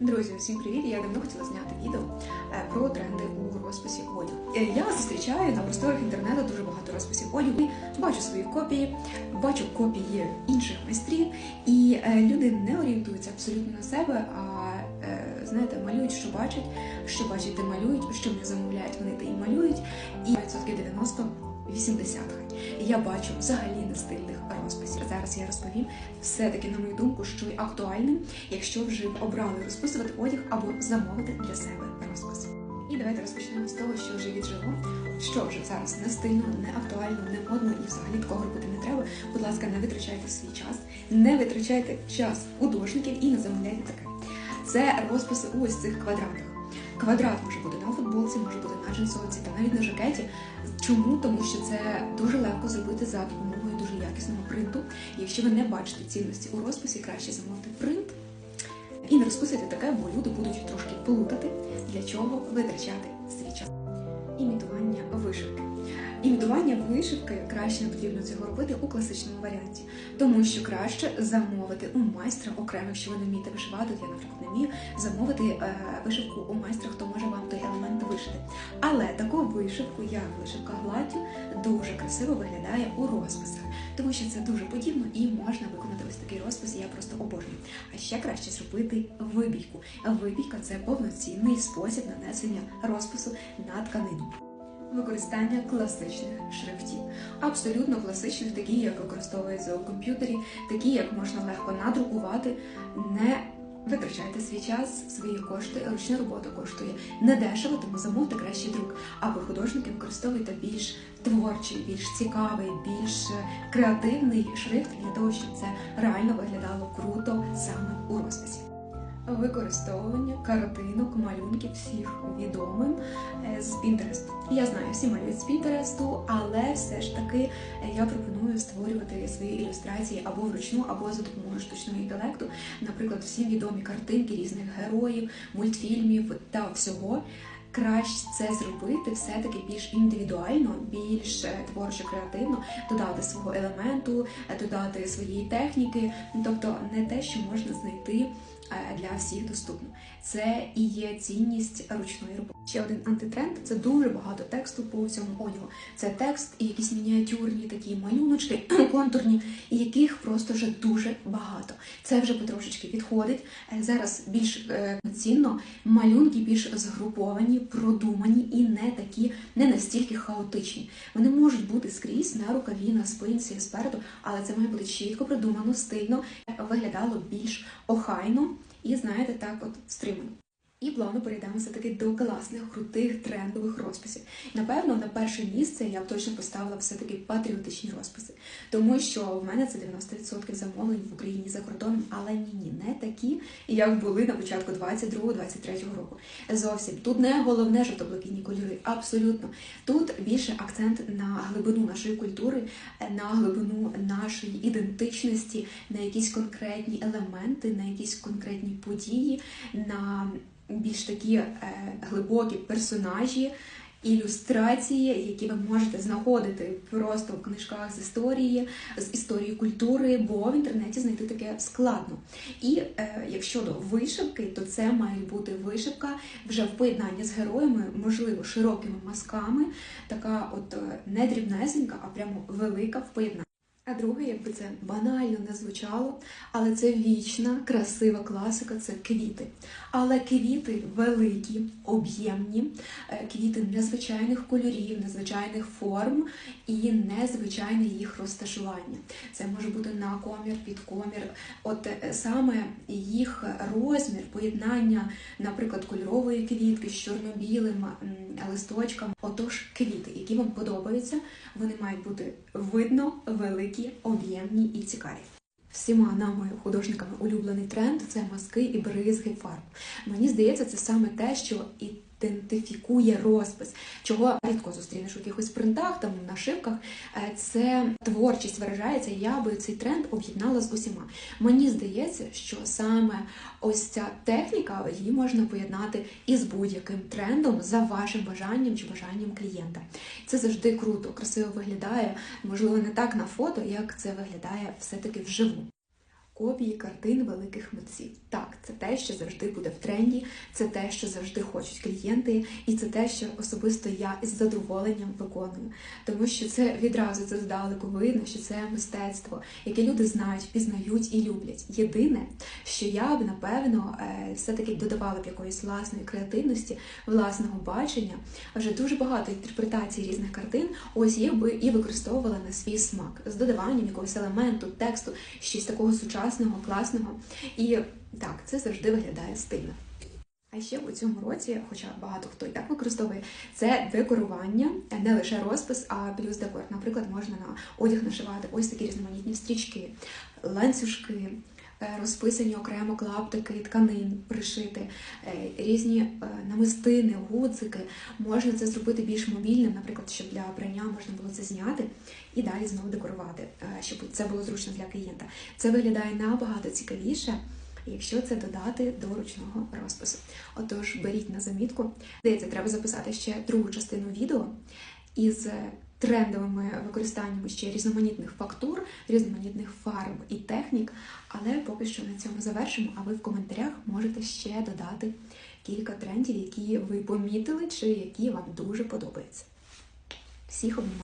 Друзі, всім привіт! Я давно хотіла зняти відео е, про тренди у розписі одягу. Е, Я зустрічаю на просторах інтернету дуже багато розписів одягу. Бачу свої копії, бачу копії інших майстрів, і е, люди не орієнтуються абсолютно на себе, а знаєте, малюють, що бачать, що бачать, те малюють, що вони замовляють, вони те і малюють. І відсотків 90 80 я бачу взагалі не стильних розписів. Зараз я розповім все-таки, на мою думку, що є актуальним, якщо вже обрали розписувати одяг або замовити для себе розпис. І давайте розпочнемо з того, що вже віджило, що вже зараз не стильно, не актуально, не модно і взагалі такого робити не треба. Будь ласка, не витрачайте свій час, не витрачайте час художників і не замовляйте таке. Це розписи у ось цих квадратах. Квадрат може бути на футболці, може бути на джинсовці та навіть на жакеті. Чому? Тому що це дуже легко зробити за допомогою дуже якісного принту. І якщо ви не бачите цінності у розписі, краще замовити принт і не розписуйте таке, бо люди будуть трошки плутати, для чого витрачати свій час. Імітування вишивки. Імітування вишивки краще не потрібно цього робити у класичному варіанті, тому що краще замовити у майстра окремо, якщо ви не вмієте вишивати, я, наприклад, не вмію, замовити е, вишивку у майстра, хто може вам той елемент вишити. Але таку вишивку, як вишивка гладдю, дуже красиво виглядає у розписах, тому що це дуже подібно і можна виконати ось такий розпис. Я просто обожнюю. А ще краще зробити вибійку. Вибійка це повноцінний спосіб нанесення розпису на тканину. Використання класичних шрифтів, абсолютно класичних, такі, як використовуються у комп'ютері, такі, як можна легко надрукувати, не витрачайте свій час, свої кошти, ручна робота коштує недешево, тому замовте кращий друк. А ви художники використовуйте більш творчий, більш цікавий, більш креативний шрифт для того, щоб це реально виглядало круто саме у розписі. Використовування картинок, малюнків всіх відомим е, з Pinterest. Я знаю, всі малюють з Pinterest, але все ж таки е, я пропоную створювати свої ілюстрації або вручну, або за допомогою штучного інтелекту. Наприклад, всі відомі картинки різних героїв, мультфільмів та всього. Краще це зробити все-таки більш індивідуально, більш е, творчо креативно, додати свого елементу, е, додати своєї техніки, тобто не те, що можна знайти е, для всіх доступно. Це і є цінність ручної роботи. Ще один антитренд це дуже багато тексту по всьому одягу. Це текст і якісь мініатюрні такі малюночки, контурні, яких просто вже дуже багато. Це вже потрошечки відходить. Е, Зараз більш е, цінно малюнки більш згруповані, продумані і не такі, не настільки хаотичні. Вони можуть бути скрізь на рукаві, на спинці, спереду, але це має бути чітко продумано, стильно, виглядало більш охайно і, знаєте, так от стримано. І плавно перейдемо все-таки до класних, крутих, трендових розписів. Напевно, на перше місце я б точно поставила все-таки патріотичні розписи, тому що в мене це 90% замовлень в Україні за кордоном, але ні, ні, не такі, як були на початку 22-23 року. Зовсім тут не головне жовто-блакитні кольори, абсолютно. Тут більше акцент на глибину нашої культури, на глибину нашої ідентичності, на якісь конкретні елементи, на якісь конкретні події. на більш такі е, глибокі персонажі, ілюстрації, які ви можете знаходити просто в книжках з історії, з історії культури, бо в інтернеті знайти таке складно. І е, якщо до вишивки, то це має бути вишивка вже в поєднанні з героями, можливо, широкими мазками, така от е, не дрібнесенька, а прямо велика в поєднанні. А друге, якби це банально не звучало, але це вічна, красива класика це квіти. Але квіти великі, об'ємні, е, квіти незвичайних кольорів, незвичайних форм і незвичайне їх розташування. Це може бути на комір, під комір. От е, саме їх розмір, поєднання, наприклад, кольорової квітки з чорно-білим листочком. Отож, квіти, які вам подобаються, вони мають бути видно, великі, об'ємні і цікаві. Всіма нами художниками улюблений тренд це маски і бризги фарб. Мені здається, це саме те, що ідентифікує розпис, чого рідко зустрінеш у якихось принтах, там нашивках. Е, Це творчість виражається. Я би цей тренд об'єднала з усіма. Мені здається, що саме ось ця техніка її можна поєднати із будь-яким трендом за вашим бажанням чи бажанням клієнта. Це завжди круто, красиво виглядає. Можливо, не так на фото, як це виглядає все-таки вживу. копії картин великих митців. Так, те, що завжди буде в тренді, це те, що завжди хочуть клієнти, і це те, що особисто я із задоволенням виконую, тому що це відразу це здалеку видно, що це мистецтво, яке люди знають, пізнають і люблять. Єдине, що я б напевно е, все-таки додавала б якоїсь власної креативності, власного бачення. Вже дуже багато інтерпретацій різних картин. Ось їх би і використовувала на свій смак з додаванням якогось елементу, тексту, щось такого сучасного, класного. І так, це завжди виглядає стильно. А ще у цьому році, хоча багато хто і так використовує, це декорування, не лише розпис, а плюс декор. Наприклад, можна на одяг нашивати ось такі різноманітні стрічки, ланцюжки, е, розписані окремо клаптики тканин, пришити, е, різні е, намистини, гудзики. Можна це зробити більш мобільним, наприклад, щоб для прання можна було це зняти і далі знову декорувати, е, щоб це було зручно для клієнта. Це виглядає набагато цікавіше. Якщо це додати до ручного розпису, отож беріть на замітку. Здається, треба записати ще другу частину відео із трендовими використаннями ще різноманітних фактур, різноманітних фарб і технік. Але поки що на цьому завершимо. А ви в коментарях можете ще додати кілька трендів, які ви помітили, чи які вам дуже подобаються. Всіх обнімаю!